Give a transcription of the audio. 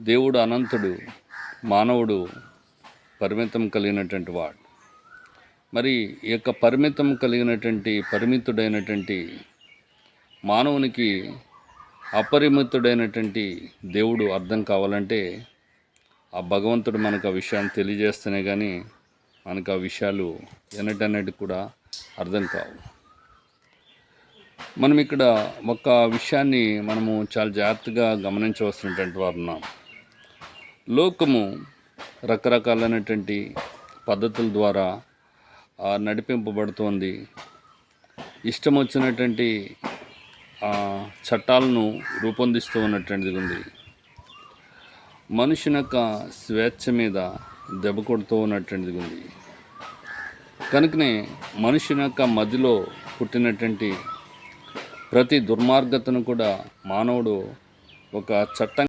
దేవుడు అనంతుడు మానవుడు పరిమితం కలిగినటువంటి వాడు. మరి ఈ యొక్క పరిమితం కలిగినటువంటి పరిమితుడైనటువంటి మానవునికి అపరిమితుడైనటువంటి దేవుడు అర్థం కావాలంటే ఆ భగవంతుడు మనకు ఆ విషయాన్ని తెలియజేస్తేనే కానీ మనకు ఆ విషయాలు ఎన్నటన్నటి కూడా అర్థం కావు. మనం ఇక్కడ ఒక విషయాన్ని మనము చాలా జాగ్రత్తగా గమనించవలసినటువంటి వారు ఉన్నాం. లోకము రకరకాలైనటువంటి పద్ధతుల ద్వారా నడిపింపబడుతోంది. ఇష్టం వచ్చినటువంటి చట్టాలను రూపొందిస్తూ ఉన్నటువంటిది ఉంది. మనుషుని యొక్క స్వేచ్ఛ మీద దెబ్బ కొడుతూ ఉన్నటువంటిది ఉంది. కనుకనే మనుషుని యొక్క మదిలో పుట్టినటువంటి ప్రతి దుర్మార్గతను కూడా మానవుడు ఒక చట్టం